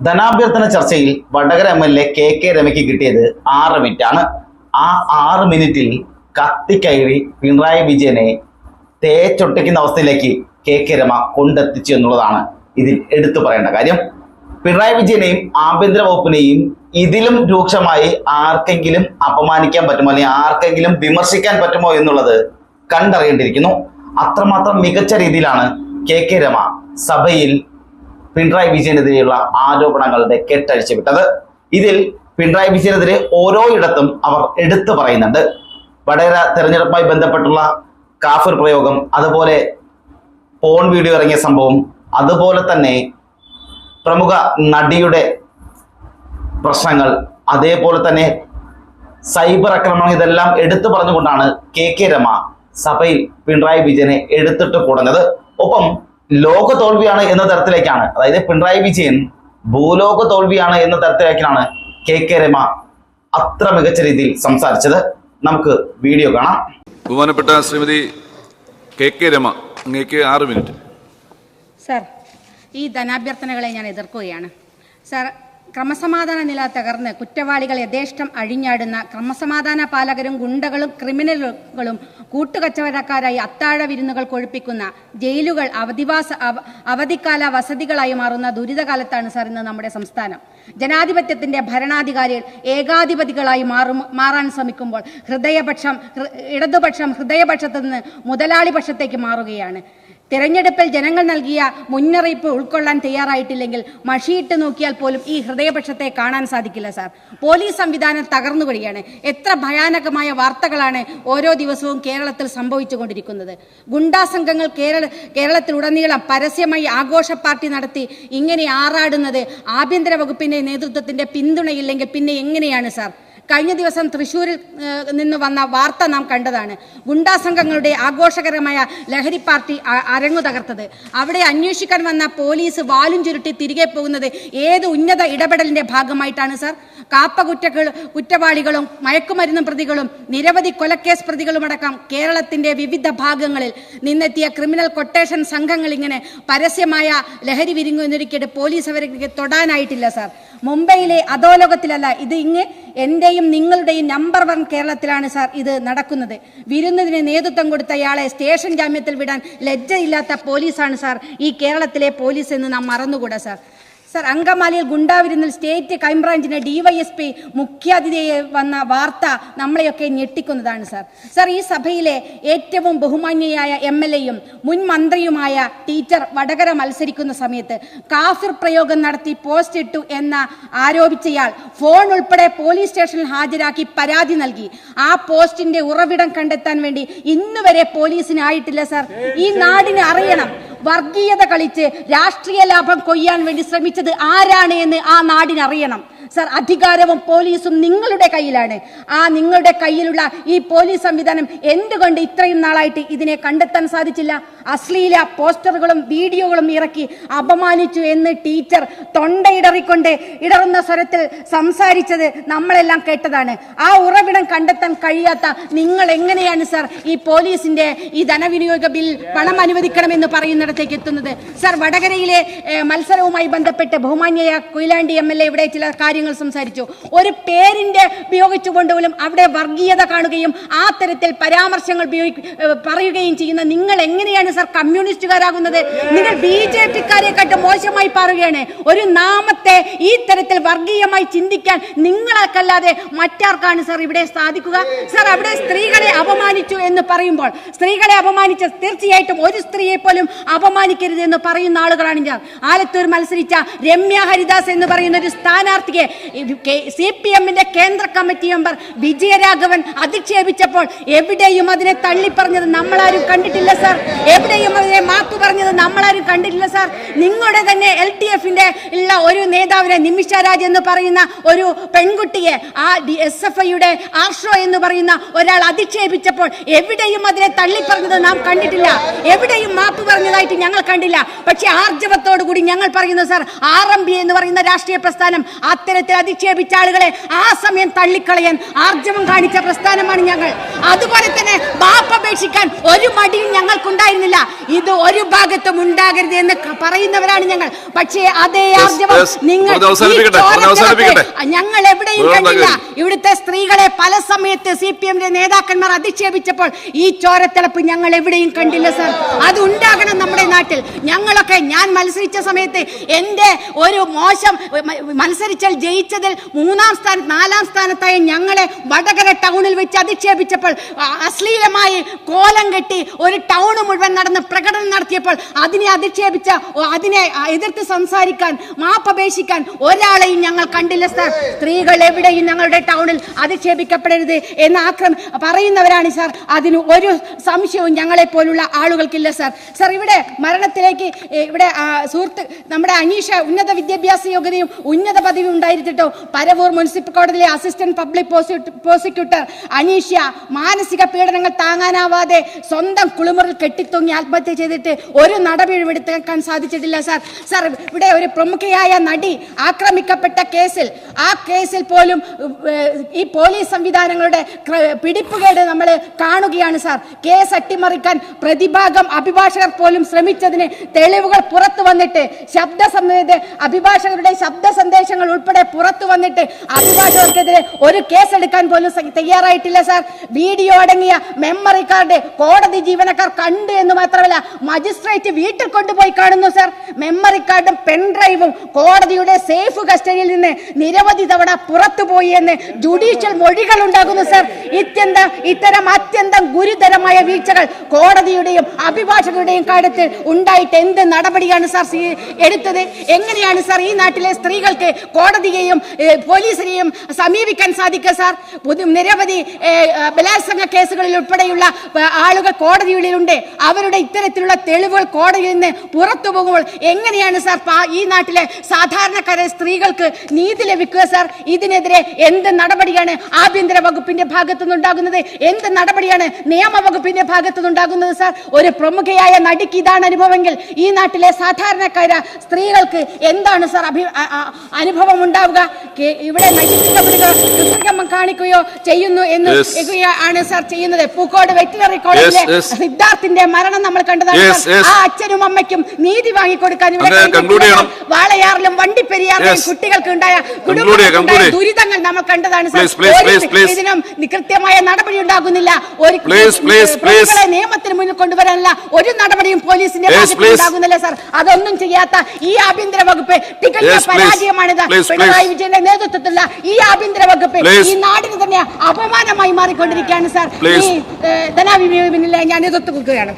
ധനാഭ്യർത്ഥന ചർച്ചയിൽ Vadakara M L A K K രമയ്ക്ക് കിട്ടിയത് ആറ് മിനിറ്റ് ആണ് ആ ആറ് മിനിറ്റിൽ കത്തിക്കയറി പിണറായി വിജയനെ തേച്ചൊട്ടിക്കുന്ന അവസ്ഥയിലേക്ക് കെ കെ രമ കൊണ്ടെത്തിച്ചു എന്നുള്ളതാണ് ഇതിൽ എടുത്തു പറയേണ്ട കാര്യം. പിണറായി വിജയനെയും ആഭ്യന്തര വകുപ്പിനെയും ഇതിലും രൂക്ഷമായി ആർക്കെങ്കിലും അപമാനിക്കാൻ പറ്റുമോ അല്ലെങ്കിൽ ആർക്കെങ്കിലും വിമർശിക്കാൻ പറ്റുമോ എന്നുള്ളത് കണ്ടറിയേണ്ടിയിരിക്കുന്നു. അത്രമാത്രം മികച്ച രീതിയിലാണ് കെ കെ രമ സഭയിൽ പിണറായി വിജയനെതിരെയുള്ള ആരോപണങ്ങളുടെ കെട്ടഴിച്ചു വിട്ടത് ഇതിൽ പിണറായി വിജയനെതിരെ ഓരോ ഇടത്തും അവർ എടുത്തു പറയുന്നുണ്ട്. വടകര തെരഞ്ഞെടുപ്പുമായി ബന്ധപ്പെട്ടുള്ള കാഫിർ പ്രയോഗം അതുപോലെ ഫോൺ വീഡിയോ ഇറങ്ങിയ സംഭവം അതുപോലെ തന്നെ പ്രമുഖ നടിയുടെ പ്രശ്നങ്ങൾ അതേപോലെ തന്നെ സൈബർ ആക്രമണം ഇതെല്ലാം എടുത്തു പറഞ്ഞുകൊണ്ടാണ് കെ കെ രമ സഭയിൽ പിണറായി വിജയനെ എടുത്തിട്ട് കൂടുന്നത്. ഒപ്പം ലോക തോൽവിയാണ് എന്ന തരത്തിലേക്കാണ്. അതായത് പിണറായി വിജയൻ ഭൂലോക തോൽവിയാണ് എന്ന തരത്തിലേക്കാണ് കെ കെ രമ അത്ര മികച്ച രീതിയിൽ സംസാരിച്ചത്. നമുക്ക് വീഡിയോ കാണാം. ബഹുമാനപ്പെട്ട ശ്രീമതി കെ കെ രമ അങ്ങേക്ക് ആറ് മിനിറ്റ്. സർ ഈ ധനാഭ്യർത്ഥനകളെ ഞാൻ എതിർക്കുകയാണ്. സർ ക്രമസമാധാന നില തകർന്ന് കുറ്റവാളികൾ യഥേഷ്ടം അഴിഞ്ഞാടുന്ന ക്രമസമാധാന പാലകരും ഗുണ്ടകളും ക്രിമിനലുകളും കൂട്ടുകച്ചവടക്കാരായി അത്താഴ വിരുന്നുകൾ കൊഴുപ്പിക്കുന്ന ജയിലുകൾ അവധിവാസ അവ- അവധിക്കാല വസതികളായി മാറുന്ന ദുരിതകാലത്താണ് സാർ ഇന്ന് നമ്മുടെ സംസ്ഥാനം. ജനാധിപത്യത്തിന്റെ ഭരണാധികാരികൾ ഏകാധിപതികളായി മാറും മാറാൻ ശ്രമിക്കുമ്പോൾ ഹൃദയപക്ഷം ഇടതുപക്ഷം ഹൃദയപക്ഷത്തു നിന്ന് മുതലാളി പക്ഷത്തേക്ക് മാറുകയാണ്. തിരഞ്ഞെടുപ്പിൽ ജനങ്ങൾ നൽകിയ മുന്നറിയിപ്പ് ഉൾക്കൊള്ളാൻ തയ്യാറായിട്ടില്ലെങ്കിൽ മഷിയിട്ട് നോക്കിയാൽ പോലും ഈ ഹൃദയപക്ഷത്തെ കാണാൻ സാധിക്കില്ല സാർ. പോലീസ് സംവിധാനം തകർന്നു വരികയാണ്. എത്ര ഭയാനകമായ വാർത്തകളാണ് ഓരോ ദിവസവും കേരളത്തിൽ സംഭവിച്ചുകൊണ്ടിരിക്കുന്നത്. ഗുണ്ടാ സംഘങ്ങൾ കേരള കേരളത്തിലുടനീളം പരസ്യമായി ആഘോഷ പാർട്ടി നടത്തി ഇങ്ങനെ ആറാടുന്നത് ആഭ്യന്തര വകുപ്പിന്റെ നേതൃത്വത്തിന്റെ പിന്തുണയില്ലെങ്കിൽ പിന്നെ എങ്ങനെയാണ് സാർ? കഴിഞ്ഞ ദിവസം തൃശ്ശൂരിൽ നിന്ന് വന്ന വാർത്ത നാം കണ്ടതാണ്. ഗുണ്ടാ സംഘങ്ങളുടെ ആഘോഷകരമായ ലഹരി പാർട്ടി അരങ്ങു തകർത്തത്. അവിടെ അന്വേഷിക്കാൻ വന്ന പോലീസ് വാലും ചുരുട്ടി തിരികെ പോകുന്നത് ഏത് ഉന്നത ഇടപെടലിന്റെ ഭാഗമായിട്ടാണ് സാർ? കാപ്പ കുറ്റകൾ കുറ്റവാളികളും മയക്കുമരുന്ന് പ്രതികളും നിരവധി കൊലക്കേസ് പ്രതികളുമടക്കം കേരളത്തിന്റെ വിവിധ ഭാഗങ്ങളിൽ നിന്നെത്തിയ ക്രിമിനൽ കൊട്ടേഷൻ സംഘങ്ങൾ ഇങ്ങനെ പരസ്യമായ ലഹരി വിരിങ്ങുന്നൊരുക്കിയിട്ട് പോലീസ് അവരെ തൊടാനായിട്ടില്ല സാർ. മുംബൈയിലെ അധോലോകത്തിലല്ല. ഇത് ഇങ്ങ് എന്റെയും നിങ്ങളുടെയും നമ്പർ വൺ കേരളത്തിലാണ് സാർ ഇത് നടക്കുന്നത്. വിരുന്നതിന് നേതൃത്വം കൊടുത്തയാളെ സ്റ്റേഷൻ ജാമ്യത്തിൽ വിടാൻ ലജ്ജയില്ലാത്ത പോലീസാണ് സാർ ഈ കേരളത്തിലെ പോലീസ് എന്ന് നാം മറന്നുകൂടാ സാർ. സാർ അങ്കമാലിയിൽ ഗുണ്ടാവിരുന്നിൽ സ്റ്റേറ്റ് ക്രൈംബ്രാഞ്ചിന്റെ ഡിവൈഎസ്പി മുഖ്യാതിഥിയെ വന്ന വാർത്ത നമ്മളെയൊക്കെ ഞെട്ടിക്കുന്നതാണ് സർ. സർ ഈ സഭയിലെ ഏറ്റവും ബഹുമാന്യയായ എം എൽ എയും മുൻ മന്ത്രിയുമായ ടീച്ചർ വടകര മത്സരിക്കുന്ന സമയത്ത് കാഫിർ പ്രയോഗം നടത്തി പോസ്റ്റ് ഇട്ടു എന്ന ആരോപിച്ചയാൾ ഫോൺ ഉൾപ്പെടെ പോലീസ് സ്റ്റേഷനിൽ ഹാജരാക്കി പരാതി നൽകി. ആ പോസ്റ്റിന്റെ ഉറവിടം കണ്ടെത്താൻ വേണ്ടി ഇന്നുവരെ പോലീസിനായിട്ടില്ല സർ. ഈ നാടിനെ അറിയണം. വർഗീയത കളിച്ച് രാഷ്ട്രീയ ലാഭം കൊയ്യാൻ വേണ്ടി ശ്രമിച്ചത് ആരാണ് എന്ന് ആ നാടിനറിയണം. സർ അധികാരവും പോലീസും നിങ്ങളുടെ കയ്യിലാണ്. ആ നിങ്ങളുടെ കയ്യിലുള്ള ഈ പോലീസ് സംവിധാനം എന്തുകൊണ്ട് ഇത്രയും നാളായിട്ട് ഇതിനെ കണ്ടെത്താൻ സാധിച്ചില്ല? അശ്ലീല പോസ്റ്ററുകളും വീഡിയോകളും ഇറക്കി അപമാനിച്ചു എന്ന് ടീച്ചർ തൊണ്ടയിടറിക്കൊണ്ട് ഇടറുന്ന സ്വരത്തിൽ സംസാരിച്ചത് നമ്മളെല്ലാം കേട്ടതാണ്. ആ ഉറവിടം കണ്ടെത്താൻ കഴിയാത്ത നിങ്ങൾ എങ്ങനെയാണ് സർ ഈ പോലീസിന്റെ ഈ ധനവിനിയോഗ ബിൽ പണം അനുവദിക്കണമെന്ന് പറയുന്നിടത്തേക്ക് എത്തുന്നത്? സർ വടകരയിലെ മത്സരവുമായി ബന്ധപ്പെട്ട് ബഹുമാന്യ കൊയിലാണ്ടി എം എൽ എ ഇവിടെ ചില കാര്യങ്ങൾ സംസാരിച്ചു. ഒരു പേരിന്റെ ഉപയോഗിച്ചുകൊണ്ട് പോലും അവിടെ വർഗീയത കാണുകയും ആ തരത്തിൽ പരാമർശങ്ങൾ പറയുകയും ചെയ്യുന്ന നിങ്ങൾ എങ്ങനെയാണ് സർ കമ്മ്യൂണിസ്റ്റുകാരാകുന്നത്? നിങ്ങൾ ബി ജെ പിക്കാരെക്കാട്ട് മോശമായി പറയുകയാണ് ഒരു നാമത്തെ ഈ തരത്തിൽ വർഗീയമായി ചിന്തിക്കാൻ നിങ്ങളാക്കല്ലാതെ മറ്റാർക്കാണ് സർ ഇവിടെ സാധിക്കുക? സർ അവിടെ സ്ത്രീകളെ അപമാനിച്ചു എന്ന് പറയുമ്പോൾ സ്ത്രീകളെ അപമാനിച്ച തീർച്ചയായിട്ടും ഒരു സ്ത്രീയെ പോലും അപമാനിക്കരുത് എന്ന് പറയുന്ന ആളുകളാണ് ഞാൻ. ആലത്തൂർ മത്സരിച്ച രമ്യ ഹരിദാസ് എന്ന് പറയുന്ന ഒരു സ്ഥാനാർത്ഥിയെ സി പി എമ്മിന്റെ കേന്ദ്ര കമ്മിറ്റി മെമ്പർ വിജയരാഘവൻ അധിക്ഷേപിച്ചപ്പോൾ എവിടെയും അതിനെ തള്ളി തള്ളിപ്പറഞ്ഞത് നമ്മളാരും കണ്ടിട്ടില്ല സാർ. എവിടെയും അതിനെ മാപ്പ് പറഞ്ഞത് നമ്മളാരും കണ്ടിട്ടില്ല സാർ. നിങ്ങളുടെ തന്നെ എൽ ഡി എഫിന്റെ ഉള്ള ഒരു നേതാവിനെ നിമിഷ രാജ് എന്ന് പറയുന്ന ഒരു പെൺകുട്ടിയെ ആ ഡി എസ് എഫ് ഐയുടെ ആർഷോ എന്ന് പറയുന്ന ഒരാൾ അധിക്ഷേപിച്ചപ്പോൾ എവിടെയും അതിനെ തള്ളി തള്ളിപ്പറഞ്ഞത് നാം കണ്ടിട്ടില്ല. എവിടെയും മാപ്പ് പറഞ്ഞതായിട്ട് ഞങ്ങൾ കണ്ടില്ല. പക്ഷെ ആർജവത്തോടു കൂടി ഞങ്ങൾ പറയുന്നു സാർ ആർ എം ബി എന്ന് പറയുന്ന രാഷ്ട്രീയ പ്രസ്ഥാനം അത്തരം പൊതുജനത്തിൽ അധിക്ഷേപിച്ച ആളുകളെ ആ സമയം തള്ളിക്കളയാൻ ആർജവം കാണിച്ച പ്രസ്ഥാനമാണ് ഞങ്ങൾ. അതുപോലെ തന്നെ ബാപ്പപേക്ഷിക്കാൻ ഒരു മടിയും ഞങ്ങൾക്കുണ്ടായിരുന്നില്ല. ഇത് ഒരു ഭാഗത്തും ഉണ്ടാകരുത് എന്ന് പറയുന്നവരാണ് ഞങ്ങൾ. പക്ഷേ അതേ ആർജവം നിങ്ങൾ. ഞങ്ങൾ എവിടെയും കണ്ടില്ല. ഇവിടുത്തെ സ്ത്രീകളെ പല സമയത്ത് സി പി എമ്മിന്റെ നേതാക്കന്മാർ അധിക്ഷേപിച്ചപ്പോൾ ഈ ചോരത്തിളപ്പ് ഞങ്ങൾ എവിടെയും കണ്ടില്ല സർ. അത് ഉണ്ടാകണം നമ്മുടെ നാട്ടിൽ. ഞങ്ങളൊക്കെ ഞാൻ മത്സരിച്ച സമയത്ത് എന്റെ ഒരു മോശം മത്സരിച്ചാൽ ജയിച്ചതിൽ മൂന്നാം സ്ഥാന നാലാം സ്ഥാനത്തായ ഞങ്ങളെ വടകര ടൗണിൽ വെച്ച് അധിക്ഷേപിച്ചപ്പോൾ അശ്ലീലമായി കോലം കെട്ടി ഒരു ടൗൺ മുഴുവൻ നടന്ന് പ്രകടനം നടത്തിയപ്പോൾ അതിനെ അധിക്ഷേപിച്ച അതിനെ എതിർത്ത് സംസാരിക്കാൻ മാപ്പപേക്ഷിക്കാൻ ഒരാളെയും ഞങ്ങൾ കണ്ടില്ല സാർ സ്ത്രീകൾ എവിടെയും ഞങ്ങളുടെ ടൗണിൽ അധിക്ഷേപിക്കപ്പെടരുത് എന്ന് ആക്രം പറയുന്നവരാണ് സാർ അതിന് ഒരു സംശയവും ഞങ്ങളെ പോലുള്ള ആളുകൾക്കില്ല സാർ സാർ ഇവിടെ മരണത്തിലേക്ക് ഇവിടെ സുഹൃത്ത് നമ്മുടെ അനീഷ ഉന്നത വിദ്യാഭ്യാസ യോഗ്യതയും ഉന്നത പദവിയും ഉണ്ടായിരുന്നിട്ടോ പരവൂർ മുനിസിപ്പൽ കോടതിയിലെ അസിസ്റ്റന്റ് പബ്ലിക് പ്രോസിക്യൂട്ടർ അനീഷ്യ മാനസിക പീഡനങ്ങൾ താങ്ങാനാവാതെ സ്വന്തം കുളിമുറിൽ കെട്ടിത്തൂങ്ങി ആത്മഹത്യ ചെയ്തിട്ട് ഒരു നടപടിയെടുത്തേക്കാൻ സാധിച്ചിട്ടില്ല സാർ സാർ ഇവിടെ ഒരു പ്രമുഖയായ നടി ആക്രമിക്കപ്പെട്ട കേസിൽ ആ കേസിൽ പോലും ഈ പോലീസ് സംവിധാനങ്ങളുടെ പിടിപ്പുകേട് നമ്മൾ കാണുകയാണ് സാർ കേസ് അട്ടിമറിക്കാൻ പ്രതിഭാഗം അഭിഭാഷകർ പോലും ശ്രമിച്ചതിന് തെളിവുകൾ പുറത്തു വന്നിട്ട് ശബ്ദ സംവേദ അഭിഭാഷകരുടെ ശബ്ദ സന്ദേശങ്ങൾ ഉൾപ്പെടെ പുറത്തു വന്നിട്ട് അഭിഭാഷകർക്കെതിരെ ഒരു കേസ് എടുക്കാൻ പോലും തയ്യാറായിട്ടില്ല സാർ വീഡിയോ അടങ്ങിയ മെമ്മറി കാർഡ് കോടതി ജീവനക്കാർ കണ്ട് എന്ന് മാത്രമല്ല മജിസ്ട്രേറ്റ് വീട്ടിൽ കൊണ്ടുപോയി കാണുന്നു സാർ മെമ്മറി കാർഡും പെൺഡ്രൈവും കോടതിയുടെ സേഫ് കസ്റ്റഡിയിൽ നിന്ന് നിരവധി തവണ പുറത്തുപോയി എന്ന് ജുഡീഷ്യൽ മൊഴികൾ ഉണ്ടാകുന്നു സാർ ഇത്യന്ത ഇത്തരം അത്യന്തം ഗുരുതരമായ വീഴ്ചകൾ കോടതിയുടെയും അഭിഭാഷകരുടെയും കാര്യത്തിൽ ഉണ്ടായിട്ട് എന്ത് നടപടിയാണ് സാർ എടുത്തത്? എങ്ങനെയാണ് സാർ ഈ നാട്ടിലെ സ്ത്രീകൾക്ക് കോടതിയെയും പോലീസിനെയും സമീപിക്കാൻ സാധിക്കുക സാർ. നിരവധി ബലാത്സംഗ കേസുകളിൽ ഉൾപ്പെടെയുള്ള ആളുകൾ കോടതികളിലുണ്ട് അവരുടെ ഇത്തരത്തിലുള്ള തെളിവുകൾ കോടതിയിൽ നിന്ന് പുറത്തു പോകുമ്പോൾ എങ്ങനെയാണ് സാർ ഈ നാട്ടിലെ സാധാരണക്കാരെ സ്ത്രീകൾക്ക് നീതി ലഭിക്കുക സാർ? ഇതിനെതിരെ എന്ത് നടപടിയാണ് ആഭ്യന്തര വകുപ്പിന്റെ ഭാഗത്തുനിന്നുണ്ടാകുന്നത് എന്ത് നടപടിയാണ് നിയമ വകുപ്പിന്റെ ഭാഗത്തുനിന്നുണ്ടാകുന്നത് സാർ? ഒരു പ്രമുഖയായ നടിക്ക് ഇതാണ് അനുഭവമെങ്കിൽ ഈ നാട്ടിലെ സാധാരണക്കാര സ്ത്രീകൾക്ക് എന്താണ് സാർ അഭി അനുഭവം ഉണ്ടാവുക. ഇവിടെ നശിപ്പിക്കപ്പെടുക. കൃത്രിമം കാണിക്കുകയോ ചെയ്യുന്നു എന്ന്. ആണ് സാർ ചെയ്യുന്നത്. പൂക്കോട് വെറ്റിനറി കോളേജിലെ സിദ്ധാർത്ഥിന്റെ മരണം നമ്മൾ കണ്ടതാണ്. ആ അച്ഛനും അമ്മയ്ക്കും നീതി വാങ്ങിക്കൊടുക്കാൻ ഇവിടെ. വാളയാറിലും വണ്ടിപ്പെരിയാറിലും കുട്ടികൾക്ക് ഉണ്ടായ. ദുരിതങ്ങൾ നമ്മൾ കണ്ടതാണ് സാർ. ഇതിനും കൃത്യമായ നടപടി ഉണ്ടാകുന്നില്ല. ഒരു നിയമത്തിന് മുന്നിൽ കൊണ്ടുവരാനുള്ള ഒരു നടപടിയും പോലീസിന്റെ ഉണ്ടാകുന്നില്ല സാർ. അതൊന്നും ചെയ്യാത്ത ഈ ആഭ്യന്തര വകുപ്പ് തികഞ്ഞ. പരാജയമാണിത്. പിണറായി. വിജയന്റെ നേതൃത്വത്തിലുള്ള ഈ ആഭ്യന്തര വകുപ്പ്. ഈ നാടിന് തന്നെ അപമാനമായി മാറിക്കൊണ്ടിരിക്കുകയാണ് സാർ. ഈ ധനാഭിമുഖ ഞാൻ എതിർത്ത് കൊടുക്കുകയാണ്